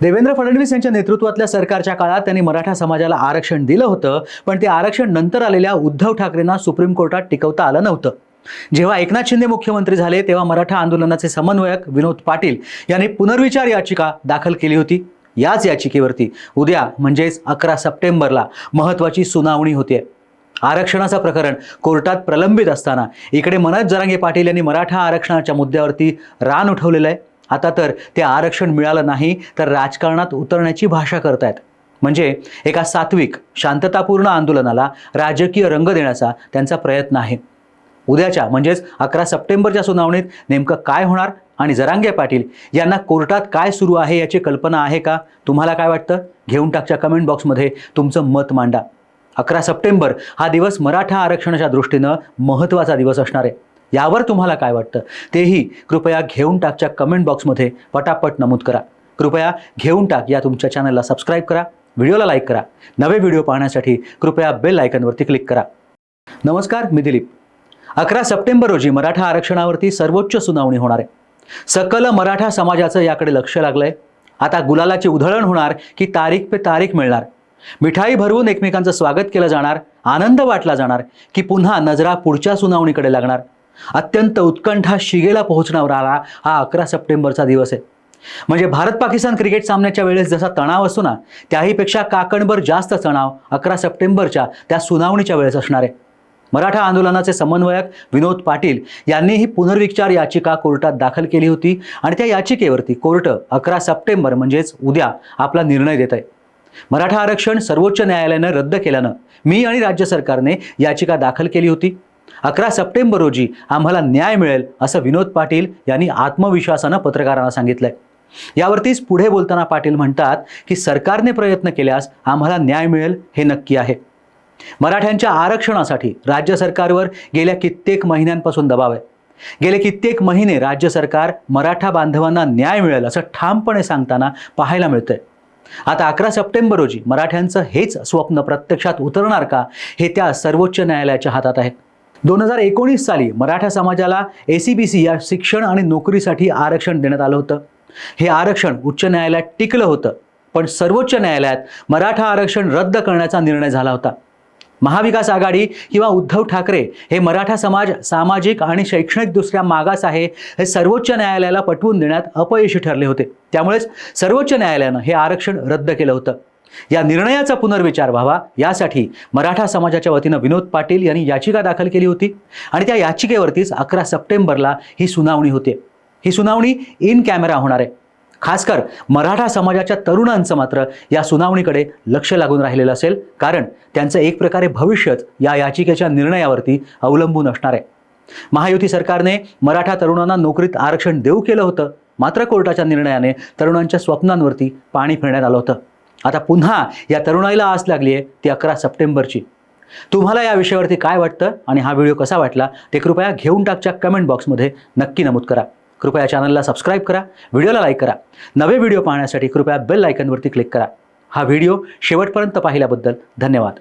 देवेंद्र फडणवीस यांच्या नेतृत्वातल्या सरकारच्या काळात त्यांनी मराठा समाजाला आरक्षण दिलं होतं पण ते आरक्षण नंतर आलेल्या उद्धव ठाकरेंना सुप्रीम कोर्टात टिकवता आलं नव्हतं. जेव्हा एकनाथ शिंदे मुख्यमंत्री झाले तेव्हा मराठा आंदोलनाचे समन्वयक विनोद पाटील यांनी पुनर्विचार याचिका दाखल केली होती. याच याचिकेवरती उद्या म्हणजेच अकरा सप्टेंबरला महत्त्वाची सुनावणी होते. आरक्षणाचं प्रकरण कोर्टात प्रलंबित असताना इकडे मनोज जरांगे पाटील यांनी मराठा आरक्षणाच्या मुद्द्यावरती रान उठवलेलं आहे. आता तर ते आरक्षण मिळालं नाही तर राजकारणात उतरण्याची भाषा करतायत. म्हणजे एका सात्विक शांततापूर्ण आंदोलनाला राजकीय रंग देण्याचा त्यांचा प्रयत्न आहे. उद्याच्या म्हणजेच अकरा सप्टेंबरच्या सुनावणीत नेमकं काय होणार आणि जरांगे पाटील यांना कोर्टात काय सुरू आहे याची कल्पना आहे का? तुम्हाला काय वाटतं? घेऊन टाकच्या कमेंट बॉक्समध्ये तुमचं मत मांडा. अकरा सप्टेंबर हा दिवस मराठा आरक्षणाच्या दृष्टीनं महत्त्वाचा दिवस असणार आहे. यावर तुम्हाला काय वाटतं? तेही कृपया घेऊन टाकच्या कमेंट बॉक्समध्ये पटापट नमूद करा. कृपया घेऊन टाक या तुमच्या चॅनलला सबस्क्राईब करा. व्हिडिओला लाईक करा. नवे व्हिडिओ पाहण्यासाठी कृपया बेल आयकनवरती क्लिक करा. नमस्कार मी दिलीप. अकरा सप्टेंबर रोजी मराठा आरक्षणावरती सर्वोच्च सुनावणी होणार आहे. सकल मराठा समाजाचं याकडे लक्ष लागलंय. आता गुलालाची उधळण होणार की तारीख पे तारीख मिळणार. मिठाई भरवून एकमेकांचं स्वागत केलं जाणार. आनंद वाटला जाणार की पुन्हा नजरा पुढच्या सुनावणीकडे लागणार. अत्यंत उत्कंठा शिगेला पोहोचणारा हा अकरा सप्टेंबरचा दिवस आहे. म्हणजे भारत पाकिस्तान क्रिकेट सामन्याच्या वेळेस जसा तणाव असतो ना त्याहीपेक्षा काकणभर जास्त तणाव अकरा सप्टेंबरच्या त्या सुनावणीच्या वेळेस असणार आहे. मराठा आंदोलनाचे समन्वयक विनोद पाटील यांनीही पुनर्विचार याचिका कोर्टात दाखल केली होती आणि त्या याचिकेवरती कोर्ट अकरा सप्टेंबर म्हणजेच उद्या आपला निर्णय देत आहे. मराठा आरक्षण सर्वोच्च न्यायालयानं रद्द केल्यानं मी आणि राज्य सरकारने याचिका दाखल केली होती. अकरा सप्टेंबर रोजी आम्हाला न्याय मिळेल असं विनोद पाटील यांनी आत्मविश्वासानं पत्रकारांना सांगितलंय. यावरतीच पुढे बोलताना पाटील म्हणतात की सरकारने प्रयत्न केल्यास आम्हाला न्याय मिळेल हे नक्की आहे. मराठ्यांच्या आरक्षणासाठी राज्य सरकारवर गेल्या कित्येक महिन्यांपासून दबाव आहे. गेले कित्येक महिने राज्य सरकार मराठा बांधवांना न्याय मिळेल असं ठामपणे सांगताना पाहायला मिळतंय. आता अकरा सप्टेंबर रोजी मराठ्यांचं हेच स्वप्न प्रत्यक्षात उतरणार का हे त्या सर्वोच्च न्यायालयाच्या हातात आहे. दोन हजार एकोणीस साली मराठा समाजाला ए सी बी सी या शिक्षण आणि नोकरीसाठी आरक्षण देण्यात आलं होतं. हे आरक्षण उच्च न्यायालयात टिकलं होतं पण सर्वोच्च न्यायालयात मराठा आरक्षण रद्द करण्याचा निर्णय झाला होता. महाविकास आघाडी किंवा उद्धव ठाकरे हे मराठा समाज सामाजिक आणि शैक्षणिकदृष्ट्या मागास आहे हे सर्वोच्च न्यायालयाला पटवून देण्यात अपयशी ठरले होते. त्यामुळेच सर्वोच्च न्यायालयानं हे आरक्षण रद्द केलं होतं. या निर्णयाचा पुनर्विचार व्हावा यासाठी मराठा समाजाच्या वतीनं विनोद पाटील यांनी याचिका दाखल केली होती. आणि त्या याचिकेवरतीच अकरा सप्टेंबरला ही सुनावणी होते. ही सुनावणी इन कॅमेरा होणार आहे. खासकर मराठा समाजाच्या तरुणांचं मात्र या सुनावणीकडे लक्ष लागून राहिलेलं असेल कारण त्यांचं एक प्रकारे भविष्यच या याचिकेच्या निर्णयावरती अवलंबून असणार आहे. महायुती सरकारने मराठा तरुणांना नोकरीत आरक्षण देऊ केलं होतं मात्र कोर्टाच्या निर्णयाने तरुणांच्या स्वप्नांवरती पाणी फिरण्यात आलं होतं. आता पुन्हा या तरुणाईला आस लागली आहे ती अकरा सप्टेंबरची. तुम्हाला या विषयावरती काय वाटतं आणि हा व्हिडिओ कसा वाटला ते कृपया घेऊन टाकच्या कमेंट बॉक्समध्ये नक्की नमूद करा. कृपया चॅनलला सबस्क्राईब करा व्हिडिओला लाईक करा. नवे व्हिडिओ पाहण्यासाठी कृपया बेल आयकनवरती क्लिक करा. हा व्हिडिओ शेवटपर्यंत पाहिल्याबद्दल धन्यवाद.